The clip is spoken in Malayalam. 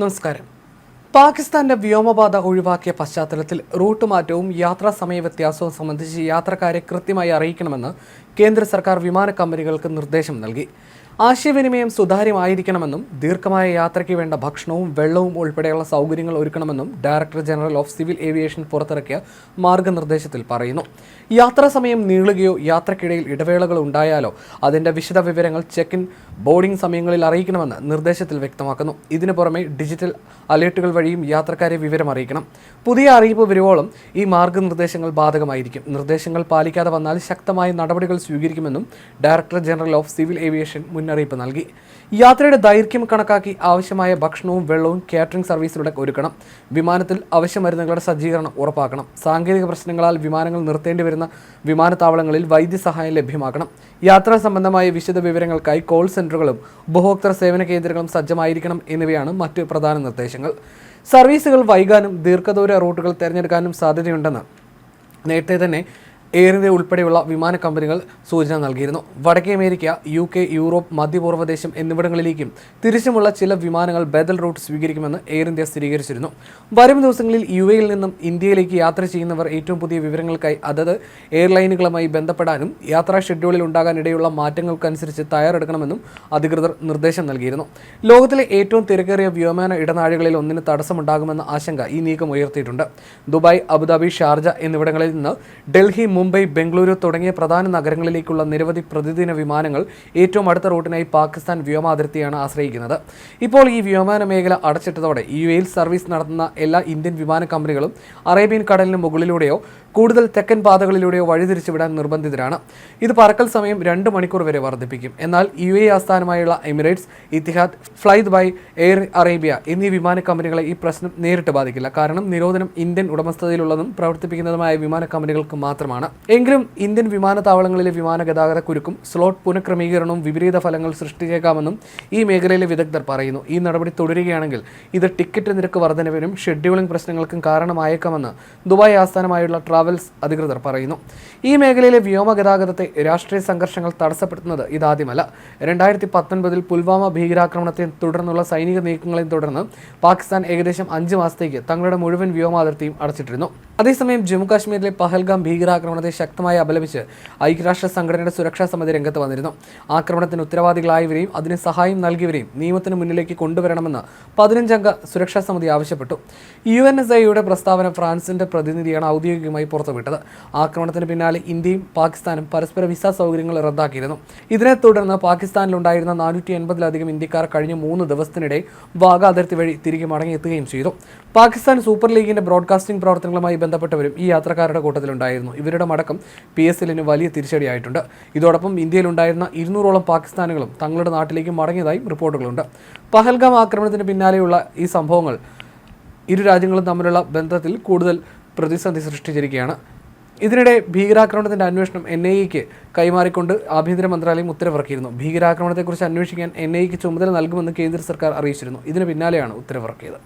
നമസ്കാരം. പാകിസ്ഥാന്റെ വ്യോമപാത ഒഴിവാക്കിയ പശ്ചാത്തലത്തിൽ റൂട്ട് മാറ്റവും യാത്രാ സമയ വ്യത്യാസവും സംബന്ധിച്ച് യാത്രക്കാരെ കൃത്യമായി അറിയിക്കണമെന്ന് കേന്ദ്ര സർക്കാർ വിമാന കമ്പനികൾക്ക് നിർദ്ദേശം നൽകി. ആശയവിനിമയം സുതാര്യമായിരിക്കണമെന്നും ദീർഘമായ യാത്രയ്ക്ക് വേണ്ട ഭക്ഷണവും വെള്ളവും ഉൾപ്പെടെയുള്ള സൗകര്യങ്ങൾ ഒരുക്കണമെന്നും director general of civil aviation പുറത്തിറക്കിയ മാർഗനിർദ്ദേശത്തിൽ പറയുന്നു. യാത്രാ സമയം നീളുകയോ യാത്രക്കിടയിൽ ഇടവേളകൾ ഉണ്ടായാലോ അതിന്റെ വിശദ വിവരങ്ങൾ ചെക്ക് ഇൻ ബോർഡിംഗ് സമയങ്ങളിൽ അറിയിക്കണമെന്ന് നിർദ്ദേശത്തിൽ വ്യക്തമാക്കുന്നു. ഇതിനു പുറമെ ഡിജിറ്റൽ അലേർട്ടുകൾ വഴിയും യാത്രക്കാരെ വിവരം അറിയിക്കണം. പുതിയ അറിയിപ്പ് വരുവോളം ഈ മാർഗനിർദ്ദേശങ്ങൾ ബാധകമായിരിക്കും. നിർദ്ദേശങ്ങൾ പാലിക്കാതെ വന്നാൽ ശക്തമായ നടപടികൾ സ്വീകരിക്കുമെന്നും director general of civil aviation മുന്നറിയിപ്പ് നൽകി. യാത്രയുടെ ദൈർഘ്യം കണക്കാക്കി ആവശ്യമായ ഭക്ഷണവും വെള്ളവും കാറ്ററിംഗ് സർവീസിലൂടെ ഒരുക്കണം. വിമാനത്തിൽ അവശ്യ മരുന്നുകളുടെ സജ്ജീകരണം ഉറപ്പാക്കണം. സാങ്കേതിക പ്രശ്നങ്ങളാൽ വിമാനങ്ങൾ നിർത്തേണ്ടി വരുന്ന വിമാനത്താവളങ്ങളിൽ വൈദ്യസഹായം ലഭ്യമാക്കണം. യാത്രാ സംബന്ധമായ വിശദ വിവരങ്ങൾക്കായി കോൾ സെന്ററുകളും ഉപഭോക്തൃ സേവന കേന്ദ്രങ്ങളും സജ്ജമായിരിക്കണം എന്നിവയാണ് മറ്റ് പ്രധാന നിർദ്ദേശങ്ങൾ. സർവീസുകൾ വൈകാനും ദീർഘദൂര റൂട്ടുകൾ തിരഞ്ഞെടുക്കാനും സാധ്യതയുണ്ടെന്ന് നേരത്തെ തന്നെ എയർ ഇന്ത്യ ഉൾപ്പെടെയുള്ള വിമാന കമ്പനികൾ സൂചന നൽകിയിരുന്നു. വടക്കേ അമേരിക്ക യു കെ യൂറോപ്പ് മധ്യപൂർവ ദേശം എന്നിവിടങ്ങളിലേക്കും തിരിച്ചുമുള്ള ചില വിമാനങ്ങൾ ബദൽ റൂട്ട് സ്വീകരിക്കുമെന്ന് എയർ ഇന്ത്യ സ്ഥിരീകരിച്ചിരുന്നു. വരും ദിവസങ്ങളിൽ യു എയിൽ നിന്നും ഇന്ത്യയിലേക്ക് യാത്ര ചെയ്യുന്നവർ ഏറ്റവും പുതിയ വിവരങ്ങൾക്കായി അതത് എയർലൈനുകളുമായി ബന്ധപ്പെടാനും യാത്രാ ഷെഡ്യൂളിൽ ഉണ്ടാകാനിടയുള്ള മാറ്റങ്ങൾക്കനുസരിച്ച് തയ്യാറെടുക്കണമെന്നും അധികൃതർ നിർദ്ദേശം നൽകിയിരുന്നു. ലോകത്തിലെ ഏറ്റവും തിരക്കേറിയ വ്യോമയാന ഇടനാഴികളിൽ ഒന്നിന് തടസ്സമുണ്ടാകുമെന്ന ആശങ്ക ഈ നീക്കം ഉയർത്തിയിട്ടുണ്ട്. ദുബായ് അബുദാബി ഷാർജ എന്നിവിടങ്ങളിൽ നിന്ന് ഡൽഹി മുംബൈ ബംഗളൂരു തുടങ്ങിയ പ്രധാന നഗരങ്ങളിലേക്കുള്ള നിരവധി പ്രതിദിന വിമാനങ്ങൾ ഏറ്റവും അടുത്ത റൂട്ടിനായി പാകിസ്ഥാൻ വ്യോമാതിർത്തിയാണ് ആശ്രയിക്കുന്നത്. ഇപ്പോൾ ഈ വ്യോമയാന മേഖല അടച്ചിട്ടതോടെ യു എയിൽ സർവീസ് നടത്തുന്ന എല്ലാ ഇന്ത്യൻ വിമാന കമ്പനികളും അറേബ്യൻ കടലിന് മുകളിലൂടെയോ കൂടുതൽ തെക്കൻ പാതകളിലൂടെയോ വഴിതിരിച്ചുവിടാൻ നിർബന്ധിതരാണ്. ഇത് പറക്കൽ സമയം രണ്ട് മണിക്കൂർ വരെ വർദ്ധിപ്പിക്കും. എന്നാൽ യു എ ആസ്ഥാനമായുള്ള Emirates Etihad Fly Dubai Air Arabia എന്നീ വിമാന കമ്പനികളെ ഈ പ്രശ്നം നേരിട്ട് ബാധിക്കില്ല. കാരണം നിരോധനം ഇന്ത്യൻ ഉടമസ്ഥതയിലുള്ളതും പ്രവർത്തിപ്പിക്കുന്നതുമായ വിമാന കമ്പനികൾക്ക് മാത്രമാണ്. എങ്കിലും ഇന്ത്യൻ വിമാനത്താവളങ്ങളിലെ വിമാന ഗതാഗത കുരുക്കും സ്ലോട്ട് പുനഃക്രമീകരണവും വിപരീത ഫലങ്ങൾ സൃഷ്ടിച്ചേക്കാമെന്നും ഈ മേഖലയിലെ വിദഗ്ധർ പറയുന്നു. ഈ നടപടി തുടരുകയാണെങ്കിൽ ഇത് ടിക്കറ്റ് നിരക്ക് വർധനവിനും ഷെഡ്യൂളിംഗ് പ്രശ്നങ്ങൾക്കും കാരണമായേക്കാമെന്ന് ദുബായ് ആസ്ഥാനമായുള്ള ട്രാവൽസ് അധികൃതർ പറയുന്നു. ഈ മേഖലയിലെ വ്യോമ ഗതാഗതത്തെ രാഷ്ട്രീയ സംഘർഷങ്ങൾ തടസ്സപ്പെടുത്തുന്നത് ഇതാദ്യമല്ല. രണ്ടായിരത്തി പത്തൊൻപതിൽ പുൽവാമ ഭീകരാക്രമണത്തെ തുടർന്നുള്ള സൈനിക നീക്കങ്ങളെ തുടർന്ന് പാകിസ്ഥാൻ ഏകദേശം അഞ്ച് മാസത്തേക്ക് തങ്ങളുടെ മുഴുവൻ വ്യോമാതിർത്തിയും അടച്ചിട്ടിരുന്നു. അതേസമയം ജമ്മു കാശ്മീരിലെ പഹൽഗാം ഭീകരാക്രമണത്തെ ശക്തമായി അപലപിച്ച് ഐക്യരാഷ്ട്ര സംഘടനയുടെ സുരക്ഷാ സമിതി രംഗത്ത് വന്നിരുന്നു. ആക്രമണത്തിന് ഉത്തരവാദികളായവരെയും അതിന് സഹായം നൽകിയവരെയും നിയമത്തിന് മുന്നിലേക്ക് കൊണ്ടുവരണമെന്ന് പതിനഞ്ചംഗ സുരക്ഷാ സമിതി ആവശ്യപ്പെട്ടു. യു എൻ എസ് ഐയുടെ പ്രസ്താവന ഫ്രാൻസിന്റെ പ്രതിനിധിയാണ് ഔദ്യോഗികമായി പുറത്തുവിട്ടത്. ആക്രമണത്തിന് പിന്നാലെ ഇന്ത്യയും പാകിസ്ഥാനും പരസ്പര വിസ സൗകര്യങ്ങൾ റദ്ദാക്കിയിരുന്നു. ഇതിനെ തുടർന്ന് പാകിസ്ഥാനിലുണ്ടായിരുന്ന നാനൂറ്റി എൺപതിലധികം ഇന്ത്യക്കാർ കഴിഞ്ഞ മൂന്ന് ദിവസത്തിനിടെ വാഗ അതിർത്തി വഴി തിരികെ മടങ്ങിയെത്തുകയും ചെയ്തു. പാകിസ്ഥാൻ സൂപ്പർ ലീഗിന്റെ ബ്രോഡ്കാസ്റ്റിംഗ് പ്രവർത്തനങ്ങളുമായി ബന്ധപ്പെട്ടവരും ഈ യാത്രക്കാരുടെ കൂട്ടത്തിലുണ്ടായിരുന്നു. ഇവരുടെ മടക്കം പി എസ് എല്ലിന് വലിയ തിരിച്ചടിയായിട്ടുണ്ട്. ഇതോടൊപ്പം ഇന്ത്യയിലുണ്ടായിരുന്ന ഇരുന്നൂറോളം പാകിസ്ഥാനികളും തങ്ങളുടെ നാട്ടിലേക്ക് മടങ്ങിയതായും റിപ്പോർട്ടുകളുണ്ട്. പഹൽഗാം ആക്രമണത്തിന് പിന്നാലെയുള്ള ഈ സംഭവങ്ങൾ ഇരു രാജ്യങ്ങളും തമ്മിലുള്ള ബന്ധത്തിൽ കൂടുതൽ പ്രതിസന്ധി സൃഷ്ടിച്ചിരിക്കുകയാണ്. ഇതിനിടെ ഭീകരാക്രമണത്തിന്റെ അന്വേഷണം എൻ ഐ എക്ക് കൈമാറിക്കൊണ്ട് ആഭ്യന്തര മന്ത്രാലയം ഉത്തരവിറക്കിയിരുന്നു. ഭീകരാക്രമണത്തെക്കുറിച്ച് അന്വേഷിക്കാൻ എൻ ഐ എക്ക് ചുമതല നൽകുമെന്ന് കേന്ദ്ര സർക്കാർ അറിയിച്ചിരുന്നു. ഇതിന് പിന്നാലെയാണ് ഉത്തരവിറക്കിയത്.